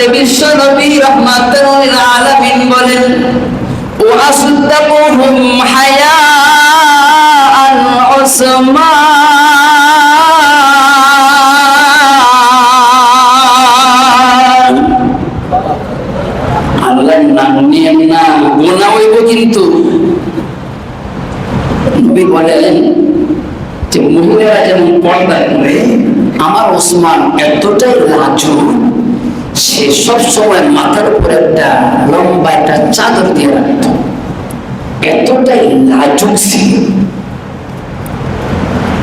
ব্যাপারে বিশ্ব নবী রহমাতুল বলেন ওয়াসদাকুহুম হায়াআন নিয়ে না কিন্তু। বলেন যেমন করে আমার ওসমান এতটাই লাজু সে সব সময় মাথার উপর একটা লম্বা একটা চাদর দিয়ে রাখত। এতটাই লাজুক ছিল।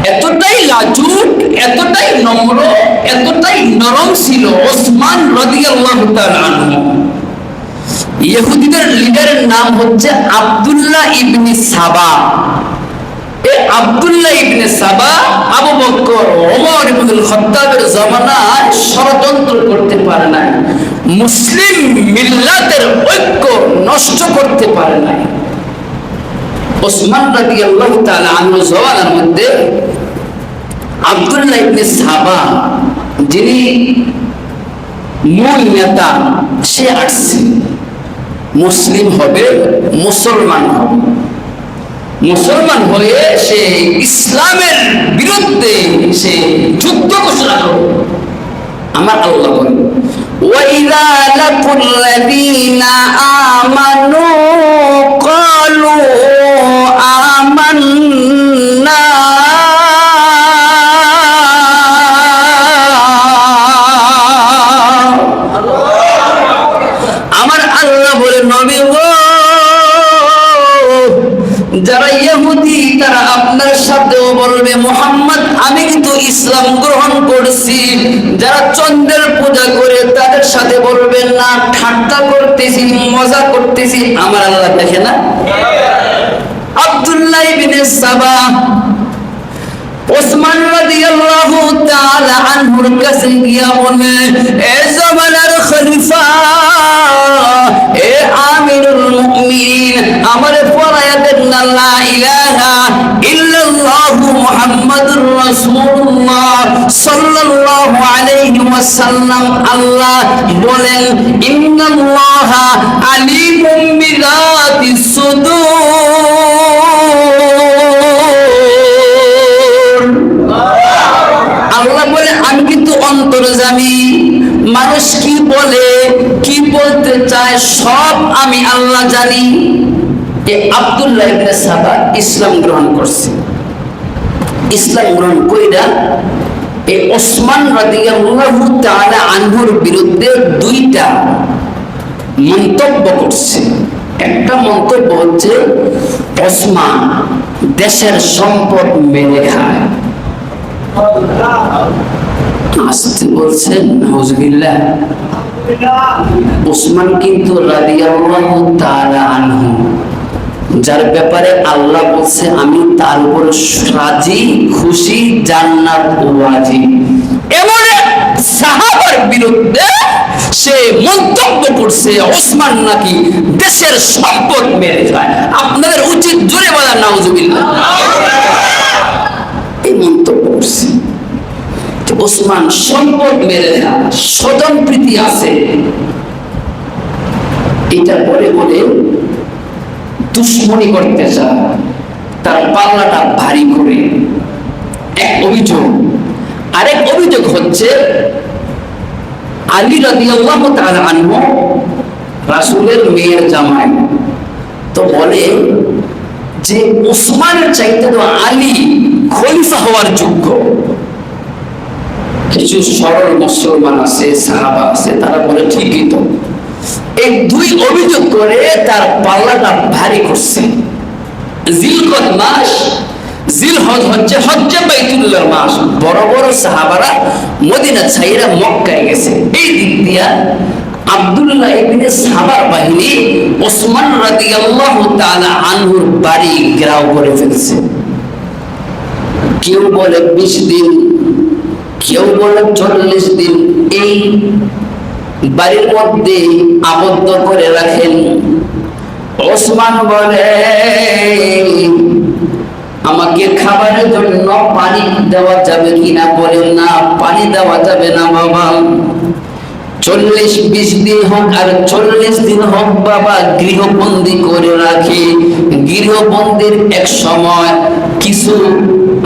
এতটাই লাজুক, এতটাই নম্র, এতটাই নরম ছিল ওসমান রাদিয়াল্লাহু ইহুদিদের লিডারের নাম হচ্ছে আব্দুল্লাহ ইবনে সাবা। আব্দুল্লাহ ইবনে সাবা করতে পারে মুসলিম মিল্লাতের ঐক্য নষ্ট করতে পারে নাই। ওসমান মধ্যে সাবা, যিনি মূল নেতা, সে আসছে মুসলিম হবে, মুসলমান হবে। মুসলমান হয়ে সে ইসলামের বিরুদ্ধে সে যুদ্ধ ঘোষণা করবে আমার আল্লাহ বলে وَإِذَا لَقُوا الَّذِينَ آمَنُوا قَالُوا آمَنَّا বলবে, মোহাম্মদ, আমি কিন্তু ইসলাম গ্রহণ করছি। যারা চন্দ্রের পূজা করে তাদের সাথে বলবেন না, ঠাট্টা করতেছি, মজা করতেছি। আমার আল্লাহ দেখে না। আব্দুল্লাহ ইবনে সাবা, ওসমান রাদিয়াল্লাহু তাআলা আনহুর কাছে গিয়া বলে, এ জমানার খলিফা আমারে পড়ায়া না, লা ইলাহা ইল্লাল্লাহু মুহাম্মাদুর রাসূলুল্লাহ সাল্লাল্লাহু আলাইহি ওয়াসাল্লাম। আল্লাহ বলেন, ইন্নাল্লাহা আলিমুম বিযাতিস সুদূর। আল্লাহ বলে, আমি কিন্তু অন্তর্জামী। মানুষ কি বলে, কি বলতে চায়, সব আমি আল্লাহ জানি। এ আব্দুল্লাহ ইবনে সাবা ইসলাম গ্রহণ করছে। ইসলাম গ্রহণ কইরা এই ওসমান রাদিয়াল্লাহু তাআলা আনহুর বিরুদ্ধে দুইটা মন্তব্য করছে। একটা মন্তব্য হচ্ছে, ওসমান দেশের সম্পদ মেরে খায়। আসতে বলছেন নজবিল্লাহ ওসমান কিন্তু আনহু। যার ব্যাপারে আল্লাহ বলছে, আমি তার উপর রাজি, খুশি, জান্নাত ও রাজি এমন সাহাবার বিরুদ্ধে সে মন্তব্য করছে, ওসমান নাকি দেশের সম্পদ মেরে যায় আপনাদের উচিত জোরে বলা নাউজুবিল্লাহ। এই মন্তব্য করছে। ওসমান সম্পদ মেরে খায় স্বজন প্রীতি আছে। এটা বলে বলে দুশ্মনী করতে চায়, তার পাল্লাটা ভারী করে। এক অভিযোগ। আরেক অভিযোগ হচ্ছে, আলী রাদিয়াল্লাহু তাআলা আনহু রাসূলের মেয়ের জামাই। তো বলে যে, ওসমানের চাইতে তো আলী খলিফা হওয়ার যোগ্য। কিছু সরল মুসলমান আছে, সাহাবা আছে, তারা বলে, ঠিকই তো। এই দুই অভিযোগ করে তার পাল্লাটা ভারী করছে। জিলকদ মাস জিল হজ হচ্ছে হজ্জে বাইতুল্লাহর মাস। বড় বড় সাহাবারা মদিনা ছাইরা মক্কায় গেছে। এই দিক দিয়া আব্দুল্লাহ ইবনে সাবার বাহিনী ওসমান রাদিয়াল্লাহু তাআলা আনহুর বাড়ি ঘেরাও করে ফেলছে। কেউ বলে, বিশ দিন কেউ বলে চল্লিশ দিন এই বাড়ির মধ্যে আবদ্ধ করে রাখেন। ওসমান বলে, আমাকে খাবারের জন্য পানি দেওয়া যাবে কিনা বলেন না, পানি দেওয়া যাবে না বাবা। চল্লিশ, বিশ দিন হোক আর চল্লিশ দিন হোক বাবা গৃহবন্দী করে রাখে। গৃহবন্দির এক সময় কিছু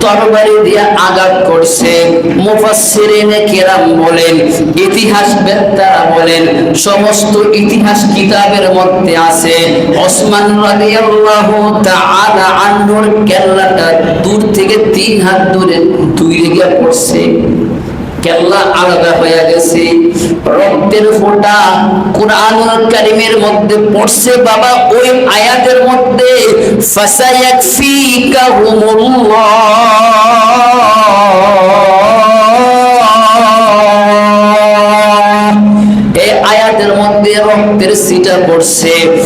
তরবারি দিয়ে আঘাত করছে। মুফাসসিরিনে কেরাম বলেন, ইতিহাস বেত্তারা বলেন, সমস্ত ইতিহাস কিতাবের মধ্যে আছে। ওসমান রাদিয়াল্লাহু তাআলা আনহুর কেল্লাটা দূর থেকে তিন হাত দূরে দুই গিয়ে পড়ছে। কেল্লা আলাদা হয়ে গেছে। রক্তের ফোঁটা কোরআনুল কারিমের মধ্যে পড়ছে বাবা, ওই আয়াতের মধ্যে, ফাসায়াকফিকাহুমুল্লাহ। পড়ছে।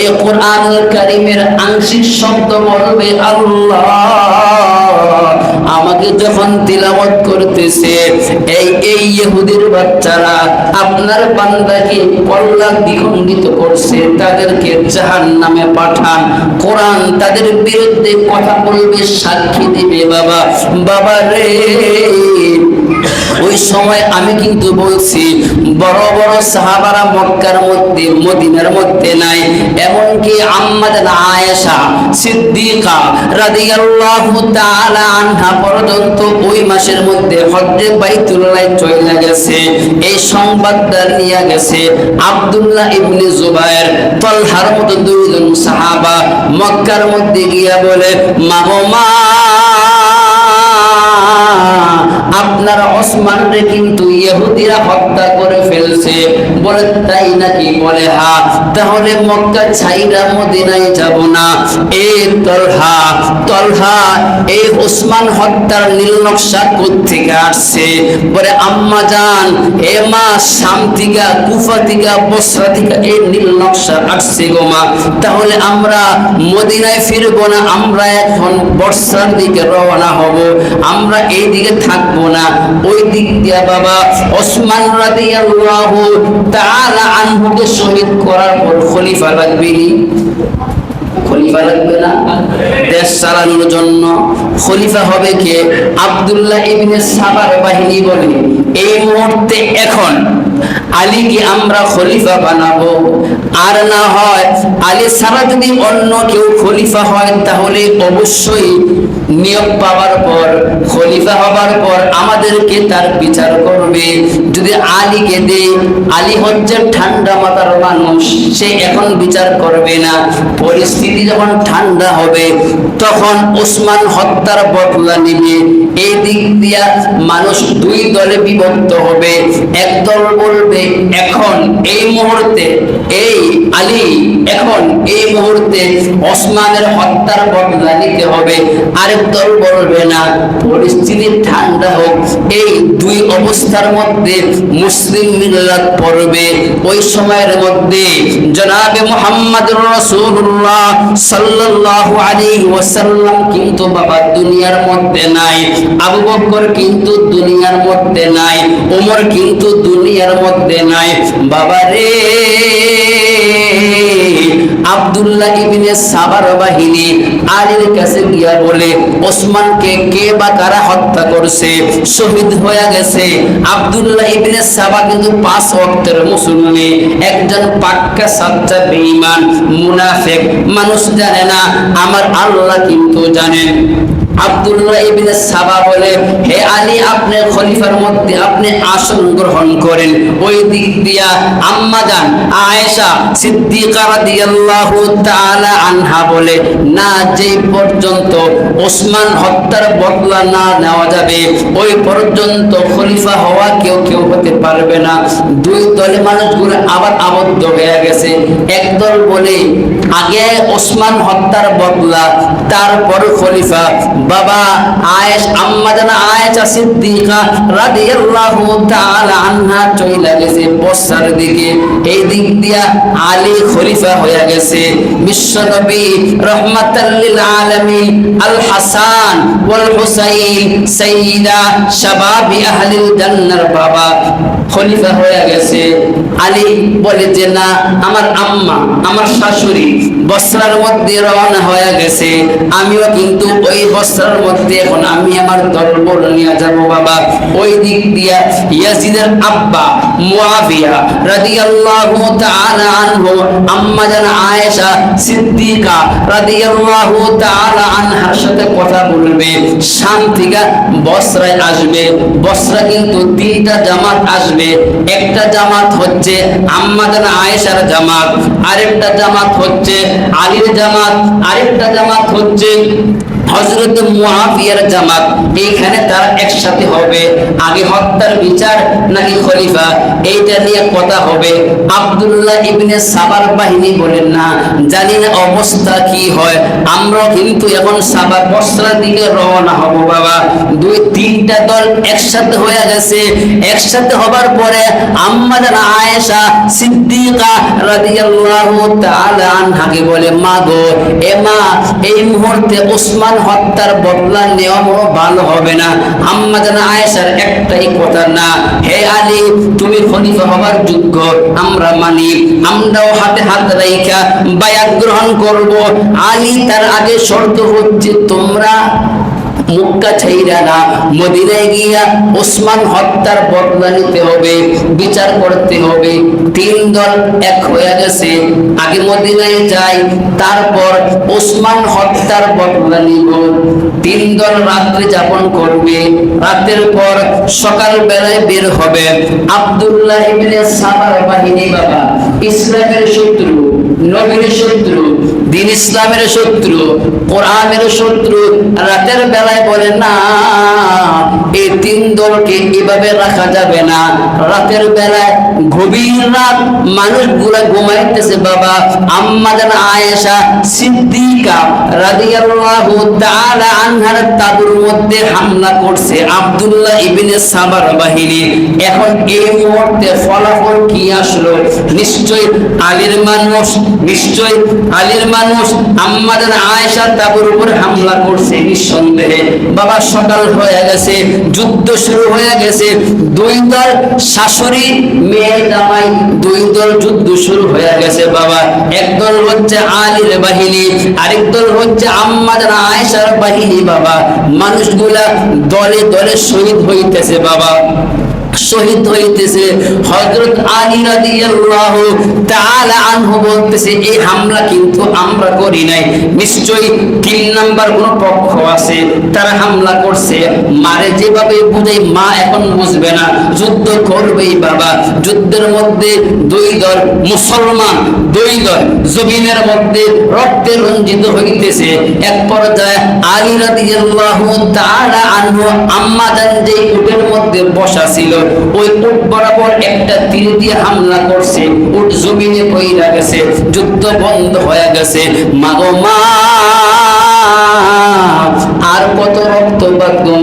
এই কোরআনুল কারীমের আংশিক শব্দ বলবে আল্লাহ। আমাকে যখন তিলাওয়াত করতেছে, এই এই ইহুদির বাচ্চারা আপনার বান্দাকে কল্লা দ্বিখণ্ডিত করছে, তাদেরকে জাহান্নামে পাঠান। কোরআন তাদের বিরুদ্ধে কথা বলবে, সাক্ষী দিবে, বাবা। বাবা রে। ওই সময় আমি কিন্তু বলছি, বড় বড় সাহাবারা মক্কার মধ্যে, মদিনার মধ্যে নাই। এমনকি আম্মাদান আয়েশা, সিদ্দিকা রাদিয়াল্লাহু তাআলা আনহা পর্যন্ত ওই মাসের মধ্যে হজ্জে বাইতুল্লাহ চলে গেছে, এই সংবাদটা নিয়ে গেছে। আব্দুল্লাহ ইবনে জুবায়ের তলহার মতো দুইজন সাহাবা মক্কার মধ্যে গিয়া বলে মা আপনার ওসমান রে কিন্তু ইহুদিরা হত্যা করে ফেলছে বলে, তাই নাকি? বলে, হা, তাহলে মক্কা ছাইরা মদিনায় যাব না। এ তলহা তলহা এই ওসমান হত্যার নীল নকশা থেকে আসছে? বলে, আম্মা জান, এ মা শাম থেকে, কুফা থেকে, বসরা থেকে এই নীল নকশা আসছে গো মা। তাহলে আমরা মদিনায় ফিরবো না, আমরা এখন বর্ষার দিকে রওনা হব, আমরা এই দিকে থাকব না। ওই দিক দিয়ে বাবা, ওসমান রাদিয়াল্লাহু তাআলা আনহুকে শহীদ করার পর খলিফা লাগবে খলিফা লাগবে না? দেশ চালানোর জন্য খলিফা হবে কে? আব্দুল্লাহ ইবনে সাবার বাহিনী বলে। এই মুহূর্তে এখন আলীকে আমরা খলিফা বানাবো? আর না হয় আলী ছাড়া যদি অন্য কেউ খলিফা হয়, তাহলে অবশ্যই নিয়োগ পাওয়ার পর, খলিফা হবার পর আমাদেরকে তার বিচার করবে। যদি আলীকে দে আলী হচ্ছে ঠান্ডা মাথার মানুষ, সে এখন বিচার করবে না। পরিস্থিতি যখন ঠান্ডা হবে, তখন ওসমান হত্যার বদলা নিবে। এই দিক দিয়া মানুষ দুই দলে বিভক্ত হবে। এক দল বলবে, এখন, এই মুহূর্তে, এই আলী, এখন, এই মুহূর্তে ওসমানের হত্যার বদলা নিতে হবে। আরেক দল বলবে না, পরিস্থিতি ঠান্ডা হোক। এই দুই অবস্থার মধ্যে মুসলিম মিল্লাত পড়বে। ওই সময়ের মধ্যে জনাবে মোহাম্মদ রাসূলুল্লাহ সাল্লাল্লাহু আলাইহি ওয়াসাল্লাম কিন্তু বাবা দুনিয়ার মধ্যে নাই, আবু বকর কিন্তু দুনিয়ার মধ্যে নাই, ওমর কিন্তু দুনিয়ার মধ্যে নাই। বাবা রে! আব্দুল্লাহ ইবনে সাবার বাহিনী আলীর কাছে গিয়া বলে, ওসমানকে কে বা কারা হত্যা করছে? শহীদ হয়ে গেছে। আব্দুল্লাহ ইবনে সাবা কিন্তু পাঁচ ওয়াক্তের মুসলমানে একজন পাক্কা সাচ্চা বেঈমান, মুনাফিক, মানুষ জানে না, আমার আল্লাহ কিন্তু জানেন। আব্দুল্লাহ ইবনে সাবা বলে, হে আলী, আপনি খলিফার মধ্যে আপনি আসন গ্রহণ করেন। ওই দিক দিয়া আম্মা জান, আয়েশা, সিদ্দিকা রাদিয়াল্লাহু আনহা বলে, না যে পর্যন্ত ওসমান হত্যার বদলা না নেওয়া যাবে, ওই পর্যন্ত খলিফা হওয়া কেউ কেউ হতে পারবে না। দুই মানুষগুলো আবার আবদ্ধ হয়ে গেছে। একদল বলে, আগে ওসমান হত্যার বদলা, তারপর খলিফা। বাবা সিদ্দিকা রাদিয়াল্লাহু তাআলা আনহা চইলা গেছে দিকে। এই দিক দিয়া আলী খলিফা হয়ে গেছে। বিশ্বনবী রহমাতাল লিল আলামিন আল হাসান ওয়াল হুসাইন সাইয়্যিদা শাবাবি আহলিল জান্নার বাবা খলিফা হয়ে গেছে। আলী বলে যে, না, আমার আম্মা, আমার শাশুড়ি বস্ত্রার মধ্যে রওনা হয়ে গেছে। আমিও কিন্তু ওই বস্ত্রার মধ্যে, এখন আমি আমার দলবল নিয়ে যাব বাবা। ওই দিক দিয়া ইয়াজিদের আব্বা মুআবিয়া রাদিয়াল্লাহু তাআলা আনহু, আম্মা জান আয়েশা সিদ্দিকা রাদিয়াল্লাহু তাআলা আনহার সাথে কথা বলবে। শান্তিকা বসরায় আসবে। বসরা কিন্তু তিনটা জামাত আসবে। একটা জামাত হচ্ছে আম্মাদান আয়েশার জামাত, আরেকটা জামাত হচ্ছে আলীর জামাত, আরেকটা জামাত হচ্ছে হজরত জামাত এইখানে তারা একসাথে হবে। আগে হত্যার বিচার নাকি খলিফা, এইটা নিয়ে কথা হবে। আব্দুল্লাহ ইবনে সাবার বাহিনী বলেন, না, জানি না অবস্থা কি হয়। আমরা কিন্তু এখন সাবার বস্ত্রার দিকে রওনা হব, বাবা। দুই, তিনটা দল একসাথে হয়ে গেছে। একসাথে হবার পরে আম্মাদান আয়েশা সিদ্দিকা রাদিয়াল্লাহু তাআলা আনহাকে বলে মা গো এ মা, এই মুহূর্তে ওসমান হত্যার বদলা নেওয়া বড় ভালো হবে না। আম্মা জানা আয়েশার একটাই কথা না, হে আলী, তুমি খলিফা হবার যোগ্য, আমরা মানি। আমরাও হাতে হাত রাইখা বায়াত গ্রহণ করব। আলী তার আগে শর্ত হচ্ছে তোমরা মুক্কা ছাইরা না, মদিনায় গিয়া ওসমান হত্যার বদলা নিতে হবে, বিচার করতে হবে। তিন দল এক হয়ে গেছে, আগে মদিনায় যাই, তারপর ওসমান হত্যার বদলা নিব। তিন দল রাত্রি যাপন করবে, রাতের পর সকাল বেলায় বের হবে। আব্দুল্লাহ ইবনে সাবার বাহিনী বাবা, ইসলামের শত্রু। নবীর শত্রু, দিন ইসলামের শত্রু, কোরআনের শত্রু, রাতের বেলায় বলে, না, এই তিন দলকে এভাবে রাখা যাবে না। রাতের বেলায় গভীর রাত ঘুমাইতেছে, বাবা। আম্মা জান আয়েশা সিদ্দিকা আনহার তাবুর মধ্যে হামলা করছে আব্দুল্লাহ সাবার বাহিনী। এখন এই মুহূর্তে ফলাফল কি আসলো? নিশ্চয় আলীর মানুষ নিশ্চয় আলীর মানুষ আম্মাদের আয়েশা তাবুর উপর হামলা করছে, নিঃসন্দেহে। বাবা, সকাল হয়ে গেছে, যুদ্ধ শুরু হয়ে গেছে। দুই দল শাশুড়ি, মেয়ে দুই দল যুদ্ধ শুরু হয়ে গেছে, বাবা। একদল হচ্ছে আলীর বাহিনী, আরেক দল হচ্ছে আম্মাদের আয়েশার বাহিনী, বাবা। মানুষগুলা দলে দলে শহীদ হইতেছে, বাবা। শহীদ হইতেছে। হযরত আলী রাদিয়াল্লাহু তাআলা আনহু বলতেছে, এই হামলা কিন্তু আমরা করি নাই। নিশ্চয়ই তিন নাম্বার কোন পক্ষ আছে, তারা হামলা করছে। মারে যেভাবে বুঝাই মা এখন বুঝবে না। যুদ্ধ করবেই বাবা। যুদ্ধের মধ্যে দুই দল মুসলমান, দুই দল জমিনের মধ্যে রক্তে রঞ্জিত হইতেছে। এক পর্যায়ে আলী রাদিয়াল্লাহু তাআলা আনহু আম্মা জান যে উটের মধ্যে বসা ছিল ওই উট বরাবর একটা তীর দিয়ে হামলা করছে, উট জমিনে পইরা গেছে, যুদ্ধ বন্ধ হয়ে গেছে। মাগো মা! আর কত রক্তপাত গো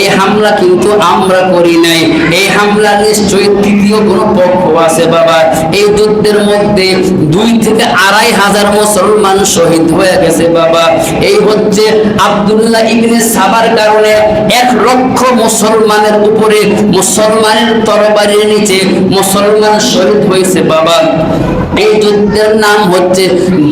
এই হামলা কিন্তু আমরা করি নাই। এই হামলা নিশ্চয়ই তৃতীয় কোনো পক্ষ আছে বাবা। এই যুদ্ধের মধ্যে দুই থেকে আড়াই হাজার মুসলমান শহীদ হয়ে গেছে বাবা। এই হচ্ছে আব্দুল্লাহ ইবনে সাবার কারণে এক লক্ষ মুসলমানের উপরে, মুসলমানের তরবারির নিচে মুসলমান শহীদ হয়েছে বাবা। এই যুদ্ধের নাম হচ্ছে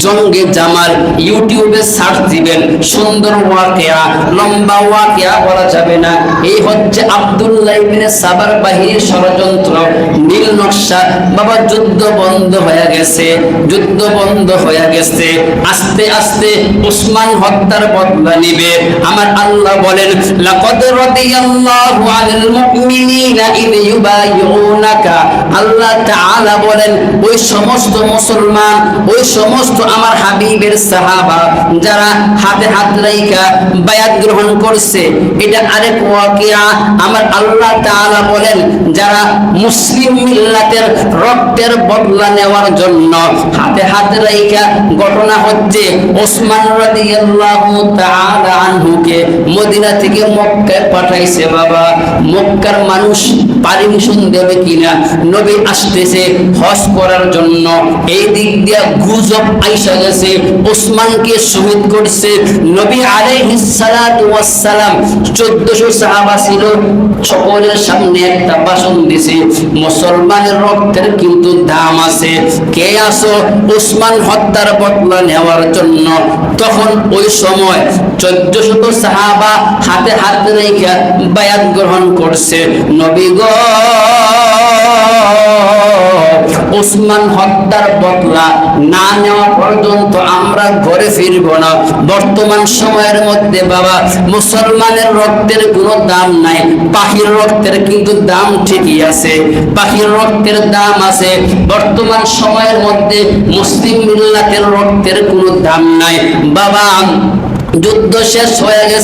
জঙ্গে জামাল। ইউটিউবে সার্চ দিবেন, সুন্দর ওয়াকিয়া, লম্বা ওয়াকিয়া বলা যাবে না। এই হচ্ছে আব্দুল্লাহ ইবনে সাবার বাহিনীর ষড়যন্ত্র। নীল নকশা, বাবা যুদ্ধ বন্ধ হয়ে গেছে, যুদ্ধ বন্ধ হয়ে গেছে। আস্তে আস্তে উসমান হত্যার বদলা নিবে। আমার আল্লাহ বলেন, লাকাদ রাদিয়াল্লাহু আনিল মুমিনিনা ইদ ইউবাইউনাকা। আল্লাহ তাআলা বলেন, ওই সমস্ত মুসলমান, ওই সমস্ত আমার হাবিবের সাহাবা যারা হাতে হাত রাইখা বায়াত গ্রহণ করছে, এটা আরেক ওয়াকিয়া। আমার আল্লাহ তাআলা বলেন, যারা মুসলিম মিল্লাতের রক্তের বদলা নেওয়ার জন্য হাতে হাত রাইখা ঘটনা হচ্ছে, ওসমান রাদিয়াল্লাহু তাআলা আনহুকে মদিনা থেকে মক্কায় পাঠাইছে বাবা। মক্কার মানুষ পারমিশন দেবে কিনা? নবী আসতেছে হজ করার জন্য। এই দিক দিয়া গুজব আইসা গেছে, ওসমানকে শহীদ করছে নবী আলাইহিস সালাতু ওয়াস সালাম 1400 সাহাবা ছিল, সকলের সামনে একটা ভাষণ দিছে, মুসলমানের রক্তের কিন্তু দাম আছে। কে আসো ওসমান হত্যার বদলা নেওয়ার জন্য? তখন ওই সময় চোদ্দ সাহাবা হাতে হাত রেখে বায়াত গ্রহণ করছে, নবী গো! ওসমান হত্যার বদলা না নেওয়া পর্যন্ত আমরা ঘরে ফিরব না। বর্তমান সময়ের মধ্যে বাবা, মুসলমানের রক্তের কোনো দাম নাই। পাখির রক্তের কিন্তু দাম ঠিকই আছে। পাখির রক্তের দাম আছে। বর্তমান সময়ের মধ্যে মুসলিম মিল্লাতের রক্তের কোনো দাম নাই। বাবা, যুদ্ধ শেষ হয়ে গেছে।